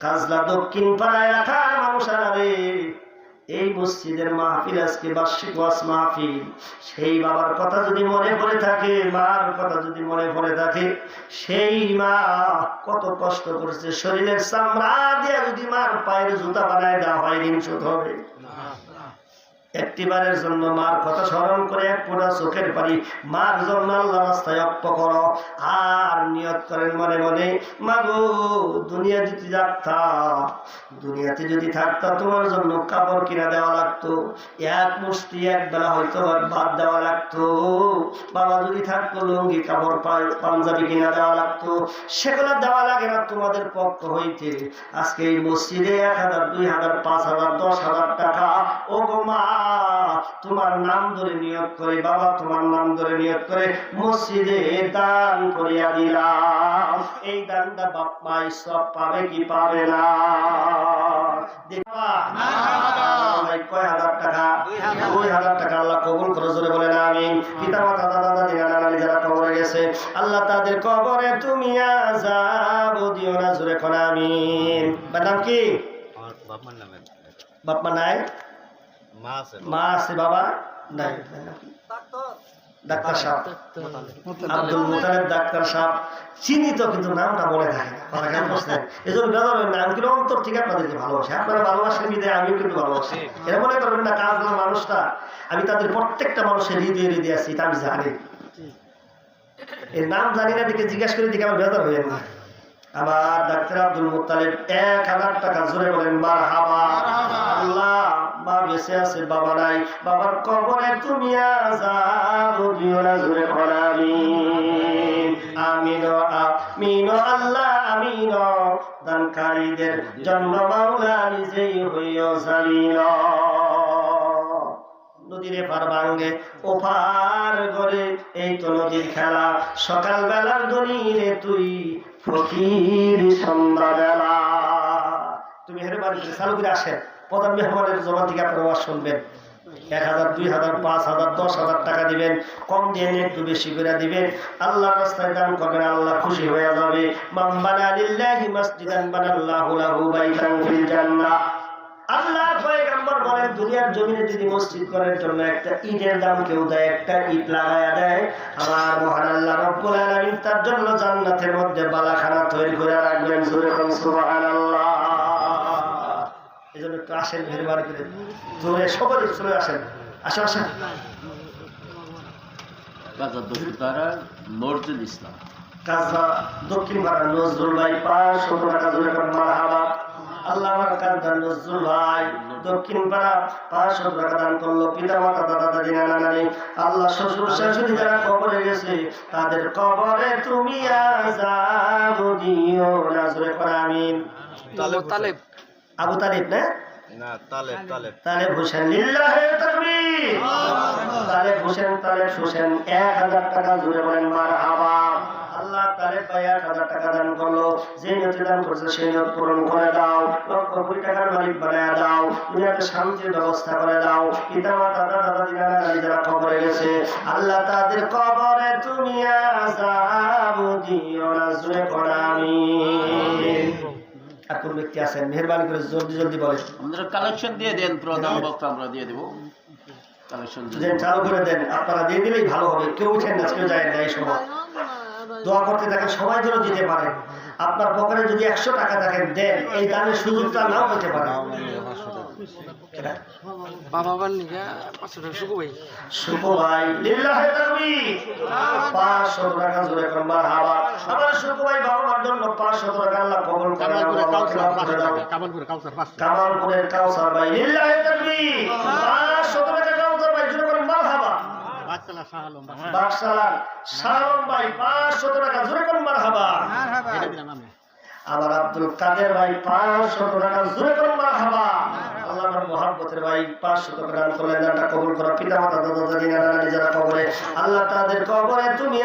কাজলা দক্ষিণ পাড়ায় রাখা মানুষেরা এই মসজিদের মাহফিল আজকে বার্ষিক ওয়াস মাহফিল। সেই বাবার কথা যদি মনে পড়ে থাকে, মার কথা যদি মনে পড়ে থাকে, সেই মা কত কষ্ট করেছে। শরীরের চামড়া দিয়ে যদি মার পায়ের জুতা বানায় দেওয়া হয় ঋণ শোধ হবে। একটিবারের জন্য মার কথা স্মরণ করে এক ফোঁটা চোখের পানি মার জন্য আল্লাহ রাস্তায় অপ্প করো। আর নিয়ত করেন মনে মনে, মাগো দুনিয়া যদি থাকতা দুনিয়াতে যদি থাকতা তোমার জন্য কাপড় কিনা দেওয়া লাগতো, এক মুষ্টি এক বেলা হয়তো ভাত দেওয়া লাগতো। বাবা যদি থাকতো, লুঙ্গি, কাপড় পাঞ্জাবি কিনা দেওয়া লাগতো। সেগুলো দেওয়া লাগে না তোমাদের পক্ষ হইতে। আজকে এই মসজিদে এক হাজার, দুই হাজার, পাঁচ হাজার, দশ হাজার টাকা। ও গো মা তোমার নাম ধরে নিয়োগ করে বাবা তোমার নাম ধরে নিয়োগ করে মসজিদে দান করিয়া দিলাম। এই দানটা বাপ মাই সব পাবে কি পাবে না? কয় হাজার টাকা? দুই হাজার টাকা আল্লাহ কবুল করে জোরে বলে আমি পিতা মাতা দাদা দাদি নানা নানি যারা কবরে গেছে আল্লাহ তাদের কবরে তুমি আজাব দিও না জোরে কোন আমি নাম কি? বাপমার নামে বাপমা নাই? মা আছে বাবা। নাই। ডাক্তার? সাহেব। আব্দুল মুতালেব ডাক্তার সাহেব। চিহ্নিত কিন্তু নামটা মনে থাকে না। কেন বুঝলেন এই জন্য বেদর নাম কিন্তু অন্তর থেকে আপনাদেরকে ভালোবাসে। আপনারা ভালোবাসেন বিদায় আমিও কিন্তু ভালোবাসি। এরা মনে করবেন না কাজ না মানুষটা। আমি তাদের প্রত্যেকটা মানুষের হৃদয়ে হৃদয়ে আছি এটা আমি জানি। এর নাম জানি না দিকে জিজ্ঞাসা করে দিকে আমার বেদর হয়ে না আবার ডাক্তার আব্দুল মুতালেব এক হাজার টাকা জোরে বলেন মার হাবা আল্লাহ। মা বেঁচে আছে, বাবা নাই। বাবার কবরে তুমি আজাব না আমিন। আমিন আল্লাহ, আমিন। দানকারীদের জন্য মাওলা নিজেই হইও জামিন নদীর পার ভাঙ্গে ও পার করে এই তো নদীর খেলা। সকাল বেলার দনিরে তুই ফকির সন্ধ্যাবেলা তুমি হেরে বাড়িতে চালু আসেন প্রধান মেহমানের জমা থেকে ওয়াজ শুনবেন। এক হাজার, দুই হাজার, পাঁচ হাজার, দশ হাজার টাকা দিবেন। কম দিয়ে একটু বেশি করে দিবেন। আল্লাহ রাস্তায় দান করবেন, আল্লাহ খুশি হয়ে যাবে। আল্লাহ বলেন, দুনিয়ার জমিনে যদি মসজিদ করার জন্য একটা ইটের দাম কেউ দেয়, একটা ইট লাগায়া দেয়, আমার মহান আল্লাহ রব্বুল তার জন্য জান্নাতের মধ্যে বালাখানা তৈরি করে রাখবেন। এই জন্য একটু আসেন মেহরবানি করে জোরে সকলে চলে আসেন। আসেন আসেন। কাজা দক্ষতারা নজরুল ইসলাম। কাজা দক্ষিণ নজরুল ভাই পাঁচশো টাকা জোরে কোন মারহাবা। আল্লাহ আমার কান্দার নজরুল ভাই দক্ষিণ পাড়া পাঁচশো টাকা দান করল পিতা মাতা দাদা দাদি নানা নানি আল্লাহ শ্বশুর শাশুড়ি যারা কবরে গেছে তাদের কবরে তুমি আজাব দিও না জোরে কোন আমিন। তালেব। আবু তালিব না? না তালেব তালেব। তালেব। হোসেন তালেব হোসেন তালেব হোসেন এক হাজার টাকা জুড়ে বলেন মার হাবা আল্লাহ তালেব ভাই এক হাজার টাকা দান করল। যে নিয়তে দান করছে সেই নিয়ত পূরণ করে দাও। লক্ষ কোটি টাকার মালিক বানায় দাও। দুনিয়াতে শান্তির ব্যবস্থা করে দাও। পিতা মাতা দাদা দাদি নানা নানি যারা কবরে গেছে। আল্লাহ তাদের কবরে তুমি আজাব দিও না জুড়ে পড়া আমিন আর কোন ব্যক্তি আছেন মেহরবানি করে জলদি জলদি বলেন। আমাদের কালেকশন দিয়ে দেন প্রধান বক্তা আমরা দিয়ে দেবো। কালেকশন চালু করে দেন আপনারা দিয়ে দিলেই ভালো হবে। কেউ উঠেন না কেউ যায় না এই সময়। দোয়া করতে থাকেন সবাই যেন দিতে পারে। আপনার পকেটে যদি একশো টাকা থাকেন দেন। এই দানের সুযোগটা নাও হতে পারে। টাকা শুকো ভাই। শুভ ভাই লিল্লাহে তাকবীর। 500 টাকা জোরে করে মারহাবা। আমার শুভ ভাই বাবা 500 টাকা আল্লাহ কবুল করে আল্লাহ মাফ করে দাও কামালপুরের কাউসার ভাই লিল্লাহে তাকবীর। 500 টাকা কাউসার ভাই জোরে করে মারহাবা। বাকশালা শালম ভাই 500 টাকা জোরে করে মারহাবা। আমার আব্দুল কাদের ভাই 500 টাকা জোরে করে মারহাবা। আমার মহাব্বতের ভাই 500 টাকা দান করলেন দানটা কবুল করো পিতা মাতা দাদা দাদি নানা নানি যারা কবরে। আল্লাহ তাদের কবরে তুমি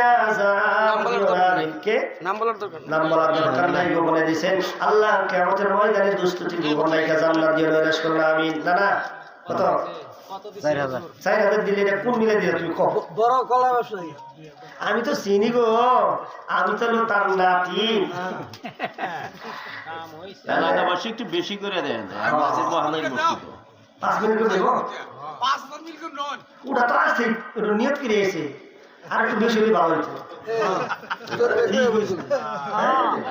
নাম বলার দরকার নাম বলার দরকার নাই। বলে দিছেন। আল্লাহ কেমতের ময়দানে দুষ্টটি জীবনটাকে জান্নাত দিয়ে নৈরাশ আমি না না কত? চার হাজার। চার হাজার দিলে এটা কোন মিলে দিলে তুমি কব বড় কলা ব্যবসায়ী। আমি তো চিনি গো আমি তো তার নাতি। এলাকাবাসী একটু বেশি করে দেন। আর মাছের বহালের পাঁচ মিনিট করে দেবো? ওটা তো আছে ওটা নিয়ত করে এসে। আর একটু বেশি হলে ভালো হইতো।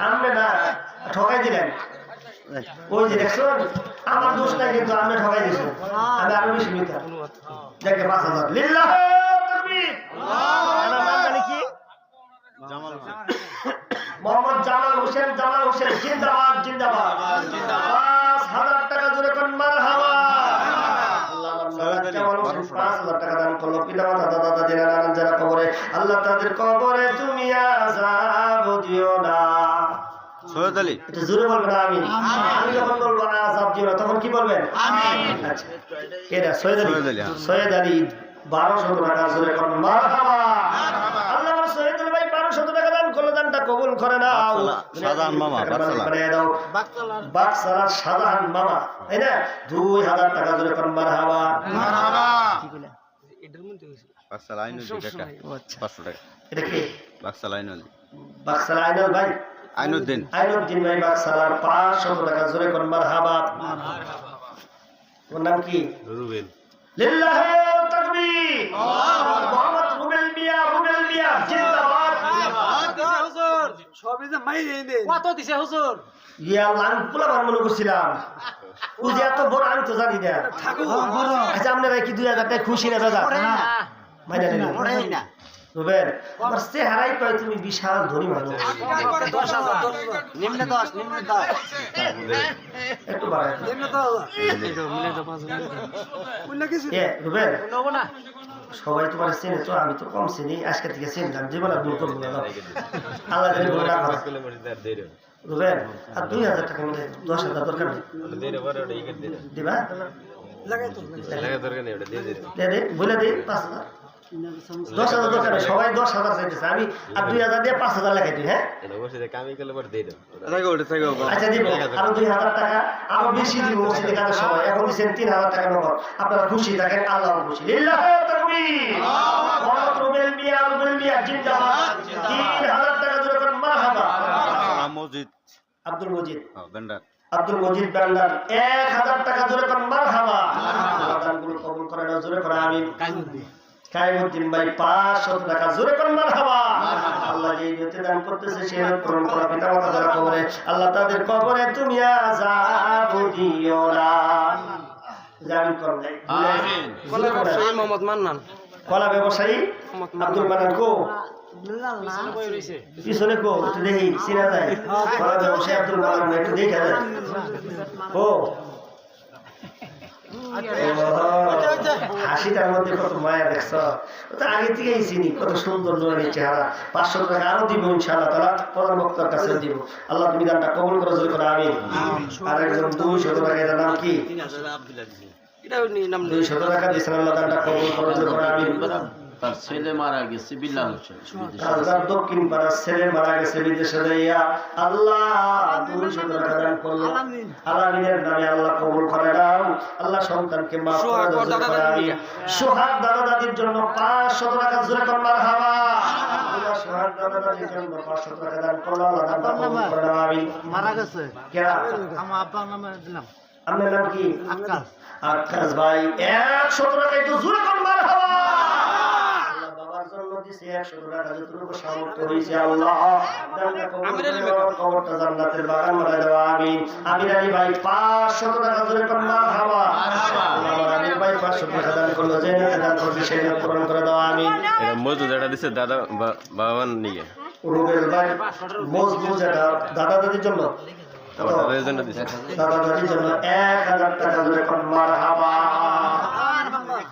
আপনি না ঠকাই দিলেন ওই যে দেখছ আমার দোষ নাই কিন্তু ঠকাই আমি আরও বেশি নিতাম দেখে পাঁচ হাজার। লিল্লাহ তাকবীর। আমার নাম কি? জামাল মোহাম্মদ জামাল হোসেন জামাল হোসেন জিন্দাবাদ জিন্দাবাদ। পাঁচ হাজার টাকা জোরে কোন মার হাওয়া আল্লাহ তাদের কবরে তুমি আজাব দিও না। সৈয়দ আলী। এটা জোরে বলবেন আমি আমি যখন বলব আজাব দিও না তখন কি বলবেন? আচ্ছা কেডা সৈয়দ আলী। সৈয়দ আলী, হ্যাঁ। টাকা জোরে কোন মার দান কবুল করে না বাকসালা, মামা। দাও। বাক্সালার সাধারণ মামা তাই না? দুই হাজার টাকা জোরে কোন মার হাওয়া এটার মধ্যে হয়েছে বাক্সা টাকা পাঁচশো টাকা। এটা কি? বাক্সা লাইন বাক্সালা আইনাল ভাই? আইনুদ্দিন। আইনুদ্দিন ভাই বাক্সালার পাঁচশো টাকা জোরে কোন মার হাওয়া ওর নাম কি? রুবেল। লিল্লাহে তাকবীর। মোহাম্মদ রুবেল মিয়া রুবেল মিয়া জিন্দাবাদ সবই যে মাই দেয় কত দিছে হুজুর? ইয়া লাং পোলা বার মনে করছিলাম। ও যে এত বড় আমি তো জানি না। আচ্ছা আপনারা কি দুই হাজার টাকা খুশি না দাদা? মাইনা নিলেন রুবেল আমার চেহারাই কয় তুমি বিশাল ধনী মানুষ। দশ দশ হাজার। দশ একটু বাড়ায়। এমনি তো এটা সবাই তোমার চেনে তো আমি তো কম চিনি আজকে থেকে চিনলাম জীবন আর ভুল করব না আল্লাহ জানি ভুল না করে আর দুই হাজার টাকা মিলে দশ হাজার দরকার নেই। দিবা? লাগাই তো। দে দে বলে দে পাঁচ হাজার। দশ হাজার দরকার সবাই দশ হাজার চাইতেছে। আমি আর দুই হাজার দিয়ে পাঁচ হাজার লাগাই দিই হ্যাঁ? আচ্ছা দিব। আরও দুই হাজার টাকা আরও বেশি দিব মসজিদে কাজের সময়। এখন দিচ্ছেন তিন হাজার টাকা নগদ। আপনারা খুশি থাকেন আল্লাহ খুশি। লিল্লাহ তাকবীর! রুবেল মিয়া রুবেল মিয়া জিন্দাবাদ। তিন হাজার টাকা জোরে করেন মারহাবা। মসজিদ আব্দুল মজিদ। আব্দুল মজিদ বান্ডার এক হাজার টাকা জোরে করেন মারহাবা। আল্লাহ দানগুলো কবুল করে নাও জোরে করে আমি কাইমুদ্দিন ভাই পাঁচশো টাকা জোরে করেন মারহাবা আল্লাহ যে নিয়তে দান করতেছে সে পূরণ করা পিতা মাতা যারা কবরে। আল্লাহ তাদের কবরে তুমি আজাব দিও না। করেন আমিন। কলা ব্যবসায়ী মোহাম্মদ মান্নান। কলা ব্যবসায়ী আব্দুল মানান কো? পিছনে কো? দেখি চিনা যায়? কলা ব্যবসায়ী আব্দুল মানান একটু দেখা যায় ও হাসিটার মধ্যে কত মায়া দেখছ? তো আগে থেকেই চিনি কত সুন্দর নুরানি চেহারা। পাঁচশো টাকা আরও দিব ইনশাআল্লাহ তারা প্রধান বক্তার কাছে দিব। আল্লাহ তুমি দানটা কবল করে জোর করে আমি আর একজন দুইশো টাকা এটার নাম কি? দুইশো টাকা দিয়েছেন আল্লাহ দানটা কবল করে জোর করে আমি তার ছেলে মারা গেছে বিল্লাল হোসেন। কাজগার দক্ষিণ পাড়ার ছেলে মারা গেছে বিদেশে যাইয়া আল্লাহ দুইশো টাকা দান করল। আলামিনের নামে আল্লাহ কবুল করে নাও। আল্লাহ সন্তানকে মাফ করে দাও করে সোহাগ দাদা দাদির জন্য পাঁচশো টাকা জোরে করবার হাওয়া আল্লাহ সোহাগ দাদা দাদির জন্য পাঁচশো টাকা দান করল আল্লাহ দানটা কবুল করে নাও মারা গেছে। কেরা? আমার আব্বার নামে। দিলাম আপনার নাম কি? আকাশ আকাশ ভাই একশো টাকা একটু জোরে বাবার জন্য দিছে টাকা যতটুকু সামর্থ্য হয়েছে আল্লাহ। দানটা কবুল করে নাও, কবরটা জান্নাতের বাগান বানায় দেওয়া আমিন। আমির আলী ভাই পাঁচশো টাকা জোরে করবার হাওয়া আল্লাহ আমির ভাই পাঁচশো টাকা দান করল যে দান করবে সেই পূরণ করে দেওয়া আমিন। এটা মজুদ এটা দিছে দাদা বাবার নিয়ে। রুবেল ভাই মজবুত এটা দাদা দাদির জন্য? কত? জন্য দিছে। দাদা দাদির জন্য এক হাজার টাকা জোরে কর মার হাবা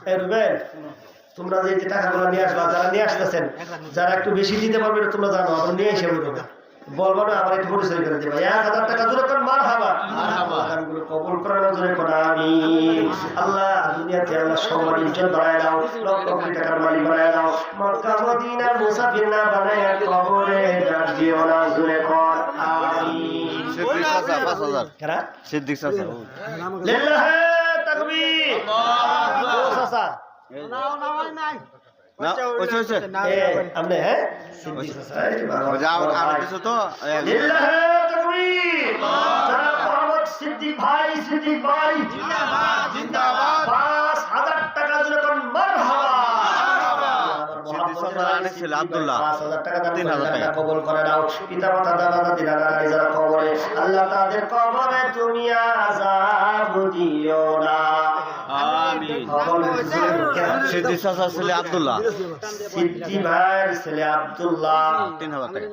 এ রুবেল তোমরা যে টাকাগুলো নিয়ে আসবা যারা নিয়ে আসতেছেন যারা একটু বেশি দিতে পারবে না তোমরা জানো আমরা নিয়ে এসে বলব। না বলব না আমার একটু পরিচয় করে দেবা। এক হাজার টাকা জোরে কর মার হাবা দানগুলো কবুল করে জোরে কর আমি আল্লাহ দুনিয়াতে আল্লাহ সম্মান ইজ্জত বাড়ায় দাও লক্ষ কোটি টাকার মালিক বাড়ায় দাও। মক্কা মদিনা মুসাফির না বানায় কবরে ডাক দিও না জোরে কর আমিন। সিদ্দিক পাঁচ হাজার। কারা? সিদ্দিক চাচা লিল্লাহে তাকবীর ও চাচা না ওইছে ওইছে এ, আপনি হ্যাঁ সিদ্দিক চাচা, এই বাবা, ওই যে আর আর ভাই। সিদ্দিক ভাই পাঁচ হাজার টাকা চাচার আরেক ছেলে আব্দুল্লাহ। তিন করে হাজার টাকা। আল্লাহ করে দাও পিতা মাতা দাদা দাদি নানা নানি যারা কবরে আল্লাহ তাদের কবরে তুমি আযাব দিও না? সিদ্দিক চাচার ছেলে আব্দুল্লাহ। সিদ্দি ভাইয়ের ছেলে আব্দুল্লাহ। তিন হাজার টাকা।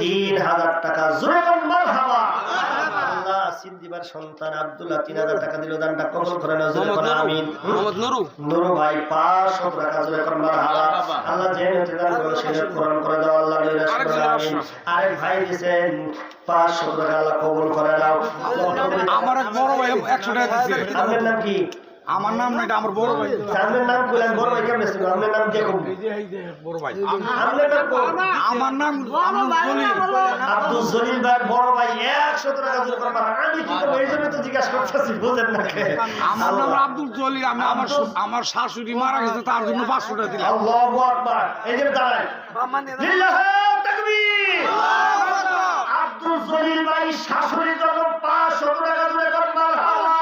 তিন হাজার টাকা। সিদ্দিবার সন্তান আব্দুল্লাহ তিন হাজার টাকা দিল দানটা কবল করে না জোরে কোন আমিন। নুরু। নুরু ভাই পাঁচশো টাকা জোরে কোন মারহাবা। আল্লাহ যে নিয়তে দান করো সে পূরণ করে দাও আল্লাহ করে আমিন। আরেক ভাই দিয়েছেন পাঁচশো টাকা আল্লাহ কবুল করে দাও আমার বড় ভাই একশো টাকা দিচ্ছে আপনার নাম কি? আমার নাম না এটা আমার বড় ভাই। আপনার নাম কইলেন বড় ভাই কেমন ছিল আপনার নাম কে কম বড় ভাই। আপনার নাম আমার নাম আব্দুল জলিল। আব্দুল জলিল ভাই বড় ভাই একশো টাকা জোরে মারহাবা আমি কি করব? এই জন্য তো জিজ্ঞাসা করতেছি বুঝেন না কে? আমার নাম আব্দুল জলিল আমি আমার আমার শাশুড়ি মারা গেছে তার জন্য পাঁচশো টাকা দিলাম। আল্লাহু আকবার। এই যে দাঁড়ায় লিল্লাহে তাকবীর। আল্লাহু আকবার। আব্দুল জলিল ভাই শাশুড়ির জন্য 500 টাকা জুড়ে কর মারহাবা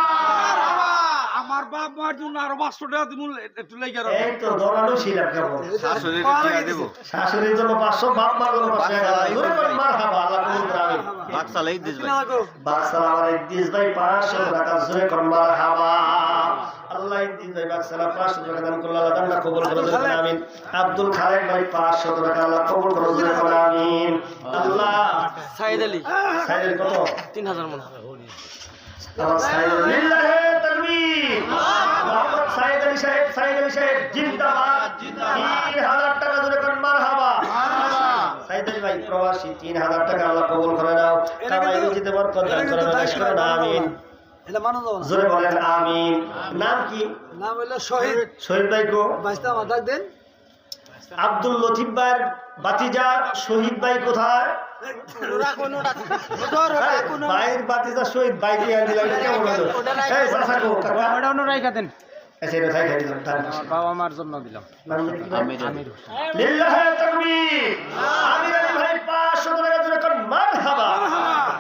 আমার জন্য আরও পাঁচশো টাকা দিব একটু লেগে এই তো দৌড়ানো ছিলাম কেমন শাশুড়ি টাকা দিব। শাশুড়ির জন্য 500 বাপ মার জন্য 500 টাকা। জুড়ে কর মারহাবা আল্লাহ কবুল করে আমিন। বাক্সালে দিস ভাই। বাকসালা আমার ইদ্দিস ভাই 500 টাকা জুড়ে কর মারহাবা আল্লাহ ইদ্দিস ভাই বাকসালা 500 টাকা দান করল আল্লাহ দান কবুল করে জুড়ে আমিন। আব্দুল খালেক ভাই 500 টাকা আল্লাহ কবুল করে জুড়ে আমিন। আল্লাহ। সাইদ আলী। সাইদের কত? তিন হাজার মনে হয় আমার সাইদ লিল্লাহে তাকবীর মোহাম্মদ সাইদ আলী সাহেব সাইদ আলী সাহেব জিন্দাবাদ। তিন হাজার টাকা জুড়ে করেন মারহাবা। সাইদ আলী ভাই প্রবাসী তিন হাজার টাকা আল্লাহ কবুল করে দাও কামাই রুজিতে বরকত দান করে বেশ করে না আমিন। এটা যাব না। জোরে বলেন আমিন। নাম কি? নাম হইল শহীদ। শহীদ ভাই কো? বাইশটা মাথাক দেন। আব্দুল লতিফ ভাইয়ের বাতিজা শহীদ ভাই কোথায়? ভাইয়ের বাতিজা শহীদ ভাই দিয়ে দিলাম কেমন হলো? এই চাচা কো কাকা। ওটা অন্য রাইখা দেন। এটা খাই দিলাম তার বাবা মার জন্য দিলাম। আমির লিল্লাহে তাকবীর। আমির আলী ভাই 500 টাকা জোরে কোন মারহাবা।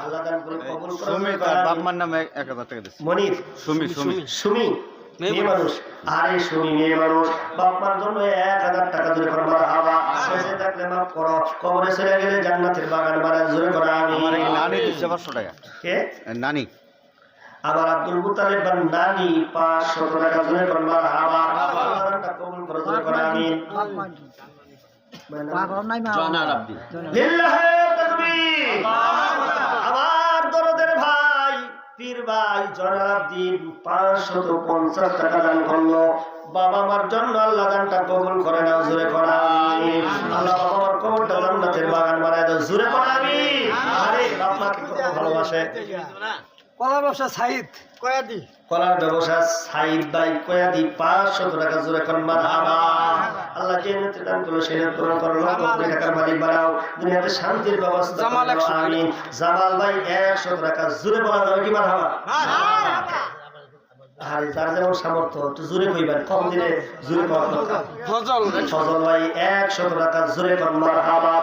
আল্লাহ দান করে কবুল করে সুমি তার বাপ মার নামে এক হাজার টাকা দিচ্ছে মনির। সুমি সুমি। সুমি। মেয়ে মানুষ। আরে সুমি মেয়ে মানুষ। বাপমার জন্য এক হাজার টাকা জোরে করে মারহাবা। বেঁচে থাকলে মাফ করো। কবরে চলে গেলে জান্নাতের বাগান বানায় জোরে করে আমি। নানি দিচ্ছে পাঁচশো টাকা। কে? নানি। আবার আব্দুল মুতালিব বান নানি 500 টাকা জোরে করে মারহাবা কবুল করে জোরে করে আমার দরদের ভাই পীর ভাই পাঁচশত পঞ্চাশ টাকা দান করল। বাবা মার জন্য আল্লাহ দানটা কবুল করে নাও জুড়ে করা আল্লাহ বাবা মার কবরটা জান্নাতের বাগান বানায় দাও জুড়ে করা আমি আরে কত ভালোবাসে। কলা ব্যবসা সাহিদ কয়াদি কলার ব্যবসা সাইদ ভাই কয়াদি পাঁচশত টাকা জোরে কর মারহাবা আল্লাহ যে নেত্রী দান করল সেই নেত্রী করো লক্ষ কোটি টাকার মালিক বানাও। দুনিয়াতে শান্তির ব্যবস্থা জামাল করো। 100 টাকা। আমিন। জামাল ভাই একশো টাকা জোরে বলা যাবে কি মারহাবা আরে যার যেমন সামর্থ্য একটু জোরে কইবেন কম দিলে জোরে করা ফজল। ফজল ভাই একশত টাকা জোরে কর মারহাবা।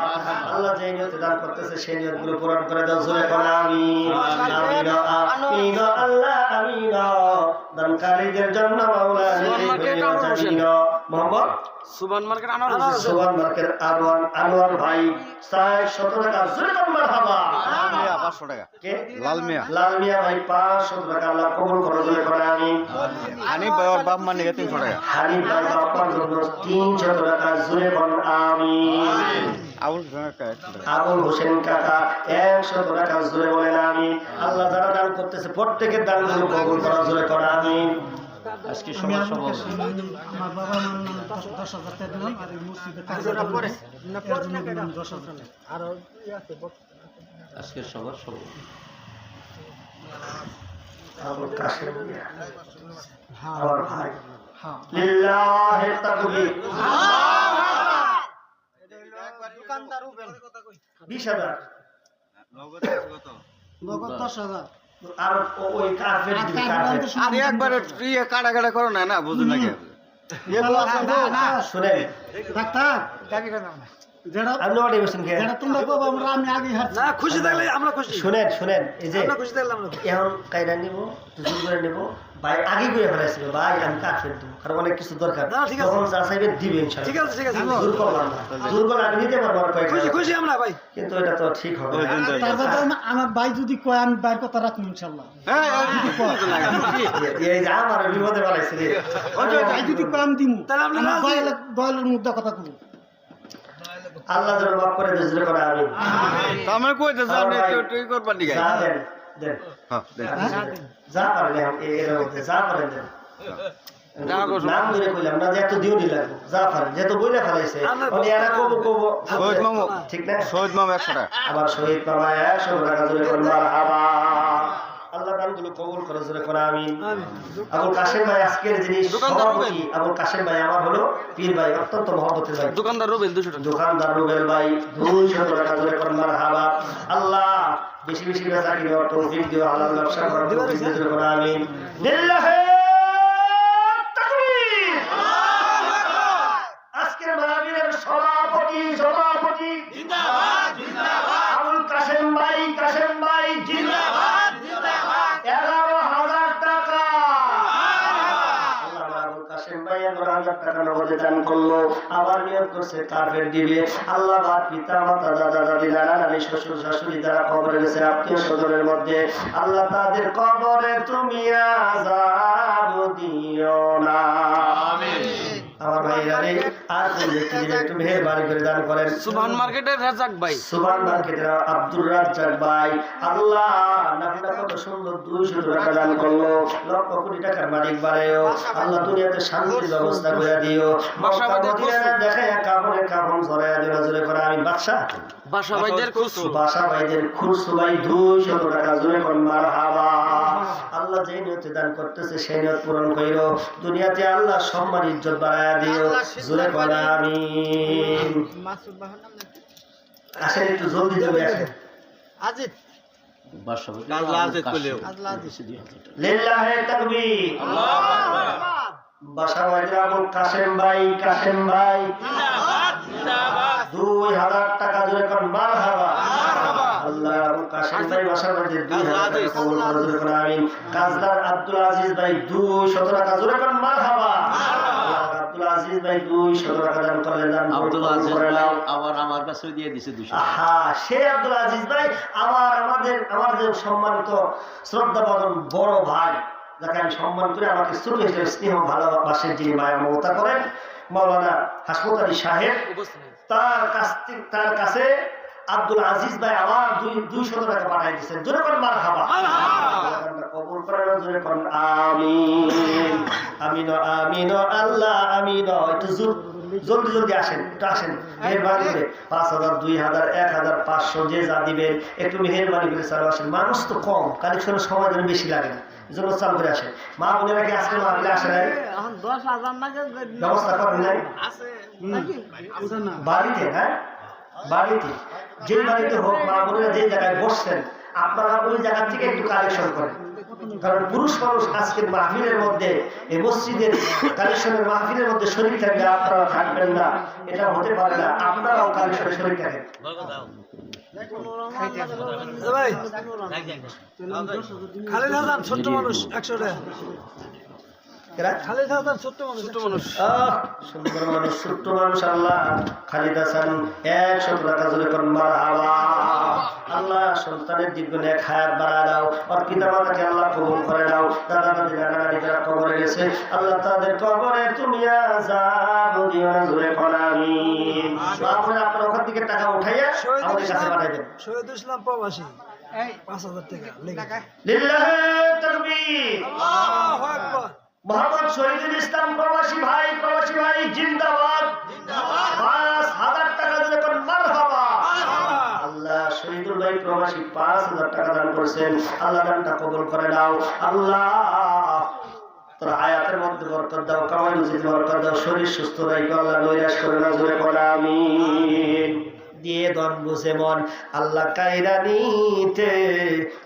আল্লাহ যে নিয়তে দান করতেছে সেই নিয়ত পূরণ করে দাও জোরে কর আমিন। আমিন আমিন আল্লাহ আমিন। দানকারীদের জন্য মাওলা। মোহাম্মদ সুবান মার্কেট আনোয়ার হোসেন সুবহান মার্কেট আনোয়ার আনোয়ার ভাই চার শত টাকা। জোরে কর মারহাবা লাল মিয়া পাঁচশো টাকা। কে? লাল মিয়া। লাল মিয়া ভাই পাঁচশো টাকা। আল্লাহ কবুল করে জোরে করে আমিন হানিফ ভাই ওর বাপ নিয়ে তিনশো টাকা। হানিফ ভাই বাপ্পার জন্য তিনশো টাকা জোরে কর আমিন আবুল আবুল হোসেন কাকা একশো টাকা জোরে বলেন আমি আল্লাহ যারা দান করতেছে প্রত্যেকের দান কবুল করা জোরে করা আমি আজকে সবার সবল আমার বাবা মার নামে দশ হাজার টাকা দিলাম আর মসজিদে দশ হাজার আর আছে আজকে সবার সবল আবুল কাশেম মিয়া, আমার ভাই। লিল্লাহি তাকবীর। বিশ হাজার। নগদ দশ হাজার। আর ওই কার্পেট দিবি কার্পেট আরে একবার ইয়ে কাটা কাটা করো না না বুঝুন নাকি খুশি থাকলে আমরা খুশি। শুনেন শুনেন এই যে আমরা খুশি থাকলে আমরা খুশি। এখন কাইরা নিব করে নেব। ভাই আগে করে ফেলাইছিল ভাই আমি কাজ ফেল দেবো কারণ অনেক কিছু দরকার। না, ঠিক আছে। তখন যা চাইবে দিবে ইনশাআল্লাহ। ঠিক আছে ঠিক আছে জোর করলাম না। জোর আমি নিতে পারব খুশি খুশি আমরা ভাই। কিন্তু এটা তো ঠিক হবে আমার- ভাই যদি কয় আমি বাইর কথা রাখব ইনশাল্লাহ হ্যাঁ, হ্যাঁ, কয় এই যে আমার বিপদে ভাই যদি কয় আমি দিমু। তাহলে আমার দয়ালের দয়ালের মুদ্রা কথা কবো আল্লাহ যেন মাফ করে দেয় করে আমি তা আমি কইতেছি আপনি একটু একটু করবার যা হ্যাঁ দেখ যা এ- এর মধ্যে যা পারেন দেন। যা করছ। নাম ধরে কইলাম না যে এত দিও নি যা পারেন যেহেতু বইলে ফেলাইছে। এরা কবো কবো শহীদ মামু ঠিক না? শহীদ মামু একশো টাকা। আবার শহীদ মামা একশো টাকা আবার আল্লাহ দানগুলো কবুল করে জোরে করে আমি আবুল কাশেম ভাই আজকের যিনি দোকানদার সভাপতি আবুল কাশেম ভাই আমার হলো পীর ভাই অত্যন্ত মহব্বতের ভাই। দোকানদার রুবেল দুশো টাকা। দোকানদার রুবেল ভাই টাকা জোরে আল্লাহ বেশি বেশি বেচা কিনে তৌফিক দিও হালাল ব্যবসা করার তৌফিক দিও জোরে করে আমি লিল্লাহে তাকবীর আজকের মাহফিলের সভাপতি সভাপতি আবুল কাশেম ভাই কাশেম ভাই জিন্দাবাদ এগারো হাজার টাকা আল্লাহ আবুল কাশেম ভাই এগারো হাজার টাকা নগদে দান করল। আবার নিয়োগ করছে কার্পেট দিবে। আল্লাহ বাদ, পিতা, মাতা, দাদা, দাদি, নানা, নানি, শ্বশুর, শাশুড়ি যারা কবরে গেছে আত্মীয় স্বজনের মধ্যে। আল্লাহ তাদের কবরে তুমি আজাব দিও না। আমার ভাইরা রে আর কোন একটু মেহেরবানি করে দান করেন। সুবহান মার্কেটের রাজাক ভাই। সুবান মার্কেটের আব্দুর রাজ্জাক ভাই। আল্লাহ নামটা কত সুন্দর দুইশো টাকা দান করল লক্ষ কোটি টাকার মালিক বাড়াইও আল্লাহ দুনিয়াতে শান্তির ব্যবস্থা করে দিও। বাসা বাঁধে মদিনা দেখায় কাপড়ের কাপড় জড়াইয়া দিও জোরে করে আমি বাদশা। বাসা ভাইদের খুশু বাসা ভাইদের খুরসু ভাই দুইশো টাকা জোরে কর মার হাবা আল্লাহ যে নিয়তে দান করতেছে সেই নিয়ত পূরণ কইরো দুনিয়াতে আল্লাহ সম্মান ইজ্জত বাড়াইয়া দিও। জোরে কর আমি আসেন একটু জলদি জলদি আসেন। আজিত কাজলা আজিদ কইলেও। লিল্লাহে তাকবীর। বাসা ভাইদের আবুল কাসেম ভাই কাসেম ভাই। দুই হাজার টাকা জোরে কর মার হাবা কাজদার আব্দুল আজিজ ভাই দুই শত টাকা। জোরে কর মার হাবা আব্দুল আজিজ ভাই দুই শত টাকা দান করলেন আব্দুল আজিজ করে ভাই নাও। আবার আমার কাছে দিয়ে দিছে দুশো আহা সে আব্দুল আজিজ ভাই আমার আমাদের আমার যে সম্মানিত শ্রদ্ধা বড় ভাই যাকে আমি সম্মান করি আমাকে ছোট হিসেবে স্নেহ ভালোবাসেন যিনি মায়া মমতা করেন মৌলানা হাসমত আলী সাহেব তার কাছ তার কাছে আব্দুল আজিজ ভাই আমার দুই দুইশত টাকা পাঠাই দিচ্ছেন জোরে করেন মার হাবা কবুল করেন জোরে করেন আমিন। আমিন আমিন আল্লাহ আমিন। একটু জোর জলদি জলদি আসেন একটু আসেন। মেহরবানি করে পাঁচ হাজার দুই হাজার এক হাজার পাঁচশো যে যা দিবেন একটু মেহরবানি করে চালু আসেন। মানুষ তো কম কালেকশনের সময় যেন বেশি লাগে না। জন্য চালু করে আসেন। মা বোনেরা কি আজকে মাহফিলে আসে নাই ব্যবস্থা করেন নাই? বাড়িতে হ্যাঁ? বাড়িতে। যে বাড়িতে হোক, মা বোনেরা যে জায়গায় বসছেন, আপনারা ওই জায়গা থেকে একটু কালেকশন করেন। কারণ পুরুষ মানুষ আজকের মাহফিলের মধ্যে, এই মসজিদের কালেকশনের মাহফিলের মধ্যে শরীর থাকবে আপনারা থাকবেন না, এটা হতে পারে না, আপনারাও কালেকশনে শরীর থাকেন। খালিদ হাসান, ছোট্ট মানুষ একশো টাকা এরা খালিদ হাসান ছোট্ট মানুষ। ছোট্ট মানুষ। সুন্দর মানুষ ছোট্ট মানুষ আল্লাহ খালিদ হাসান একশো টাকা জোরে করেন মারহাবা আল্লাহ সন্তানের দীর্ঘ নেক হায়াত বাড়া দাও আর পিতা মাতাকে আল্লাহ কবুল করে দাও দাদা দাদি নানা নানি যারা কবরে গেছে আল্লাহ তাদের কবরে তুমি আজাব দিও না জোরে করেন আপনারা আপনার ওখান থেকে টাকা উঠাইয়া আমাদের কাছে ইসলাম পাঠাই ইসলাম প্রবাসী। পাঁচ হাজার টাকা লেগে তাকবীর। আল্লাহু আকবার। মোহাম্মদ শহীদুল ইসলাম প্রবাসী ভাই প্রবাসী ভাই জিন্দাবাদ। পাঁচ হাজার টাকা দিলে মার আল্লাহ শহীদুল ভাই প্রবাসী পাঁচ হাজার টাকা দান করছেন। আল্লাহ দানটা কবুল করে দাও আল্লাহ তোর আয়াতের মধ্যে বরকত দাও কামাই রুজিতে বরকত দাও শরীর সুস্থ রাখো আল্লাহ নৈরাশ করে না জোরে পড়া আমিন। দিয়ে দন বুঝে মন আল্লাহ কাইরা নিতে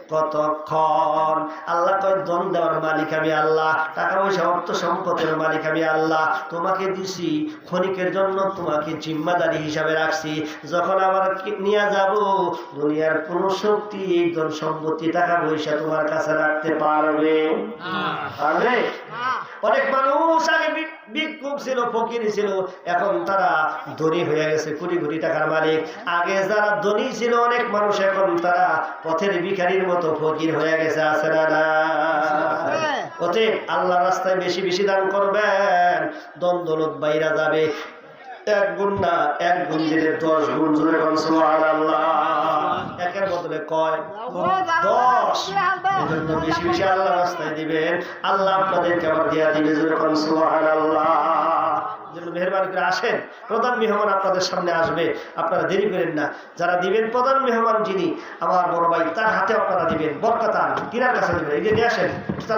কতক্ষণ? আল্লাহ কয় দন দেওয়ার মালিক আমি আল্লাহ টাকা পয়সা অর্থ সম্পদের মালিক আমি আল্লাহ। তোমাকে দিছি ক্ষণিকের জন্য তোমাকে জিম্মাদারি হিসাবে রাখছি। যখন আবার নিয়ে যাব দুনিয়ার কোন শক্তি এই ধন সম্পত্তি টাকা পয়সা তোমার কাছে রাখতে পারবে? পারবে? অনেক মানুষ আগে বিক্ষোভ ভিক্ষুক ছিল ফকির ছিল এখন তারা ধনী হয়ে গেছে কুড়ি কোটি টাকার মালিক। আগে যারা ধনী ছিল অনেক মানুষ এখন তারা পথের ভিখারির মতো ফকির হয়ে গেছে আছে না না? অতএব আল্লাহ রাস্তায় বেশি বেশি দান করবেন। দ্বন্দ্বলত বাইরা যাবে। এক গুণ না, এক গুণ দিলে দশ গুণ। সুবহানাল্লাহ। একের বদলে কয়? দশ। এজন্য বেশি বেশি আল্লাহ রাস্তায় দিবেন। আল্লাহ আপনাদেরকে আবার দিয়া দিবে করে আসেন, প্রধান মেহমান আপনাদের সামনে আসবে। আপনারা দেরি করেন না। যারা দিবেন, প্রধান মেহমান যিনি, আমার বড় ভাই, তার হাতে আপনারা দিবেন। বরকাতান কিনার কাছে দিবেন। এই যে, নিয়ে আসেন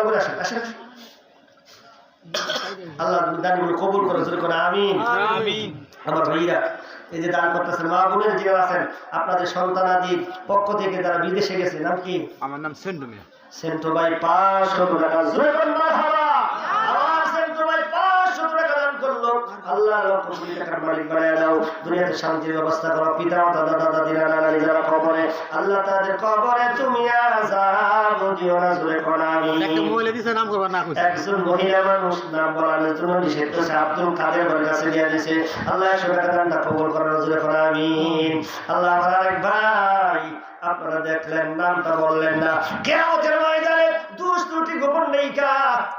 করে আসেন আসেন। আল্লাহ দানগুলো কবুল করে জোরে করে আমিন। আমার ভাইরা এই যে দান করতেছেন মা বোনের যারা আছেন আপনাদের সন্তানাদির পক্ষ থেকে তারা বিদেশে গেছে নাম কি? আমার নাম সেন্টু মিয়া। সেন্টু ভাই পাঁচশো টাকা জোরে করে মারহাবা। আমার সেন্টু ভাই পাঁচশো টাকা দান করল। আল্লাহ লক্ষ কোটি টাকার মালিক বানায় দাও। দুনিয়াতে শান্তির ব্যবস্থা করো। পিতা মাতা দাদা দাদি নানা নানি কবরে আল্লাহ তাদের কবরে তুমি আজাব দিও না জোরে করে আমিন। একজন মহিলা মানুষ নাম বলানোর জন্য নিষেধ করেছে। আব্দুল কাদের ঘরের কাছে দিয়ে দিছে। আল্লাহ দানটা কবল করার আল্লাহ আমার আরেক ভাই আপনারা দেখলেন নামটা বললেন না। কেমতের ময়দানে দুষ ত্রুটি গোপন নেই কা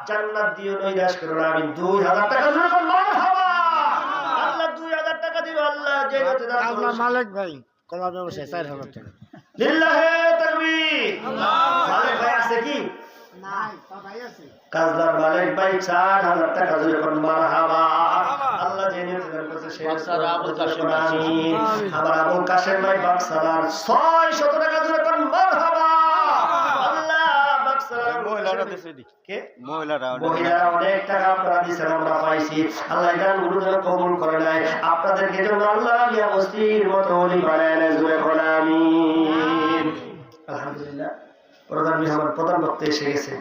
জান্নাত দিও নৈরাশ করো না। আমি দুই হাজার টাকা জোরে কোন আল্লাহ দুই হাজার টাকা দিল আল্লাহ জেনাতে দান মালিক ভাই কলা ব্যবসায় চার হাজার টাকা। লিল্লাহে তাকবীর। মালিক ভাই আছে কি? কাজলার মালিক ভাই চার হাজার টাকা জোরে কোন মারহাবা। আল্লাহ জেনে তাদের কাছে বাক্সার আবুল কাশেম আমিন। আমার আবুল কাশেম ভাই ছয় শত টাকা জোরে কোন মারহাবা। মহিলারা দেশে কে? মহিলারা মহিলারা অনেক টাকা আপনারা দিচ্ছেন আমরা পাইছি। আল্লাহ এই গানগুলো কবুল করে নেয়। আপনাদেরকে যেন আল্লাহ ইয়া বস্তির মতো অলি বানায় নেয় জোরে কোন আমিন। আলহামদুলিল্লাহ প্রধান মেহমান প্রধান বক্তা এসে গেছে।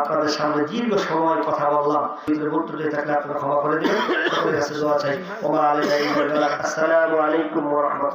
আপনাদের সামনে দীর্ঘ সময় কথা বললাম। থাকলে আপনারা ক্ষমা করে দিবেন। সকলের কাছে দোয়া চাই। ওমা আলাইকুম আসসালামু আলাইকুম ওয়া রাহমাতুল্লাহ।